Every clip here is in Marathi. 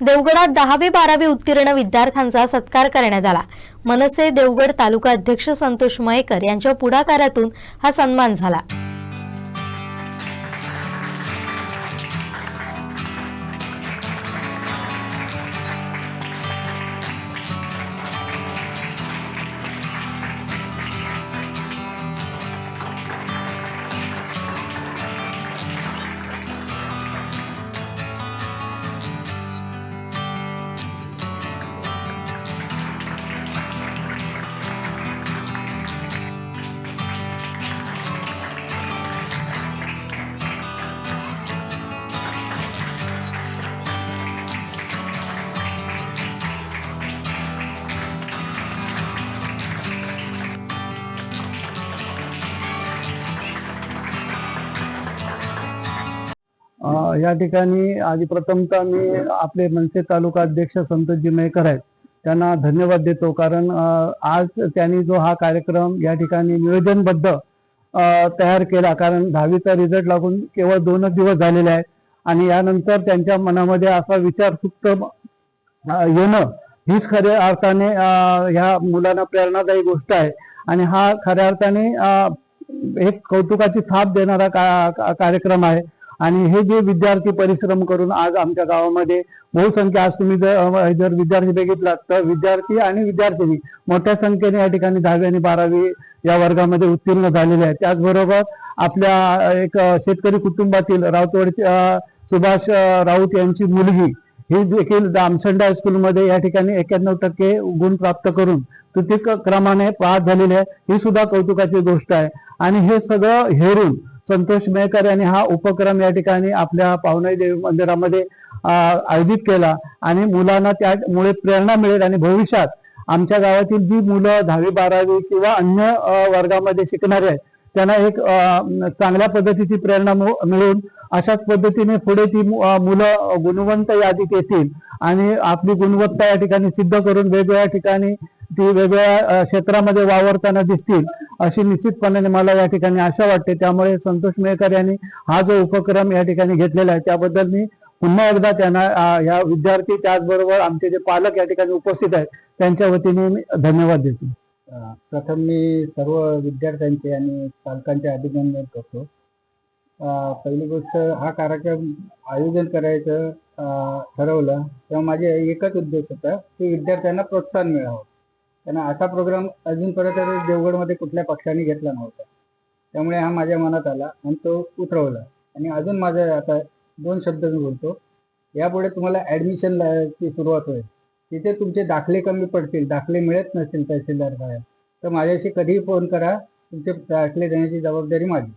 देवगडात दहावी बारावी उत्तीर्ण विद्यार्थ्यांचा सत्कार करण्यात आला. मनसे देवगड तालुका अध्यक्ष संतोष मयेकर यांच्या पुढाकारातून हा सन्मान झाला. या ठिकाणी आधी प्रथमतः मी आपले मनसे तालुका अध्यक्ष संतोषजी मेकर आहेत. त्यांना धन्यवाद देतो कारण आज त्यांनी जो हा कार्यक्रम या ठिकाणी नियोजनबद्ध तयार केला. कारण दहावीचा रिझल्ट लागून केवळ दोनच दिवस झालेले आहेत आणि यानंतर त्यांच्या मनामध्ये असा विचार सुप्त येणं हीच खऱ्या अर्थाने ह्या मुलांना प्रेरणादायी गोष्ट आहे. आणि हा खऱ्या अर्थाने एक कौतुकाची थाप देणारा का- का- कार्यक्रम आहे. आणि हे जे विद्यार्थी परिश्रम करून आज आमच्या गावामध्ये बहुसंख्या आज तुम्ही जर जर विद्यार्थी बघितलात तर विद्यार्थी आणि विद्यार्थिनी मोठ्या संख्येने या ठिकाणी दहावी आणि बारावी या वर्गामध्ये उत्तीर्ण झालेले आहेत. त्याचबरोबर आपल्या एक शेतकरी कुटुंबातील राऊतवाडचे सुभाष राऊत यांची मुलगी ही देखील दामसंड हायस्कूलमध्ये या ठिकाणी एक्याण्णव टक्के गुण प्राप्त करून तृतीय क्रमाने पास झालेली आहे. ही सुद्धा कौतुकाची गोष्ट आहे. आणि हे सगळं हेरून संतोष मेहकर यांनी हा उपक्रम या ठिकाणी आपल्या पावनाई देवी मंदिरामध्ये आयोजित केला. आणि मुलांना त्यामुळे प्रेरणा मिळेल आणि भविष्यात आमच्या गावातील जी मुलं दहावी बारावी किंवा अन्य वर्गामध्ये शिकणारे आहेत त्यांना एक चांगल्या पद्धतीची प्रेरणा मिळून अशाच पद्धतीने पुढे ती मुलं गुणवंत यादीत येतील आणि आपली गुणवत्ता या ठिकाणी सिद्ध करून वेगवेगळ्या ठिकाणी ती वेगवेगळ्या क्षेत्रामध्ये वावरताना दिसतील. अशी निश्चितपणाने मला या ठिकाणी आशा वाटते. त्यामुळे संतोष मेहकर यांनी हा जो उपक्रम या ठिकाणी घेतलेला आहे त्याबद्दल मी पुन्हा एकदा त्यांना या विद्यार्थी त्याचबरोबर आमचे जे पालक या ठिकाणी उपस्थित आहेत त्यांच्या वतीने मी धन्यवाद देतो. प्रथम मी सर्व विद्यार्थ्यांचे आणि पालकांचे अभिनंदन करतो. पहिली गोष्ट हा कार्यक्रम आयोजन करायचं ठरवलं तेव्हा माझे एकच उद्देश होता की विद्यार्थ्यांना प्रोत्साहन मिळावं. त्यांना असा प्रोग्राम अजूनपर्यंत देवगडमध्ये कुठल्या पक्षाने घेतला नव्हता. त्यामुळे हा माझ्या मनात आला आणि तो उतरवला. आणि अजून माझं आता दोन शब्द मी बोलतो. यापुढे तुम्हाला ऍडमिशन ची सुरुवात होईल. तिथे तुमचे दाखले कमी पडतील दाखले मिळत नसतील तहसीलदार साहेब. तर माझ्याशी कधीही फोन करा तुमचे दाखले देण्याची जबाबदारी माझी.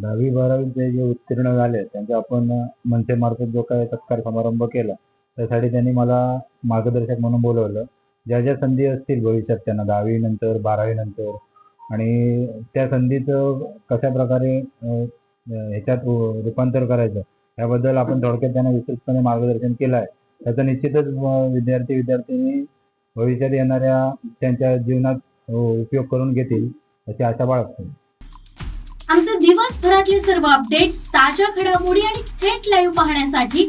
दहावी बारावीचे जे उत्तीर्ण झाले त्यांचा आपण मनसेमार्फत जो काय सत्कार समारंभ केला त्यासाठी त्यांनी मला मार्गदर्शक म्हणून बोलवलं. ज्या ज्या संधी असतील भविष्यात त्यांना दहावी नंतर बारावी नंतर आणि त्या संधीचं कशा प्रकारे ह्याच्यात रूपांतर करायचं याबद्दल आपण थोडक्यात त्यांना विस्तृतपणे मार्गदर्शन केलं आहे त्याचा निश्चितच विद्यार्थी विद्यार्थिनी भविष्यात येणाऱ्या त्यांच्या जीवनात उपयोग करून घेतील अशी आशा बाळगतो. आमचे दिवसभरातले सर्व अपडेट्स ताज्या घडामोडी आणि थेट लाईव्ह पाहण्यासाठी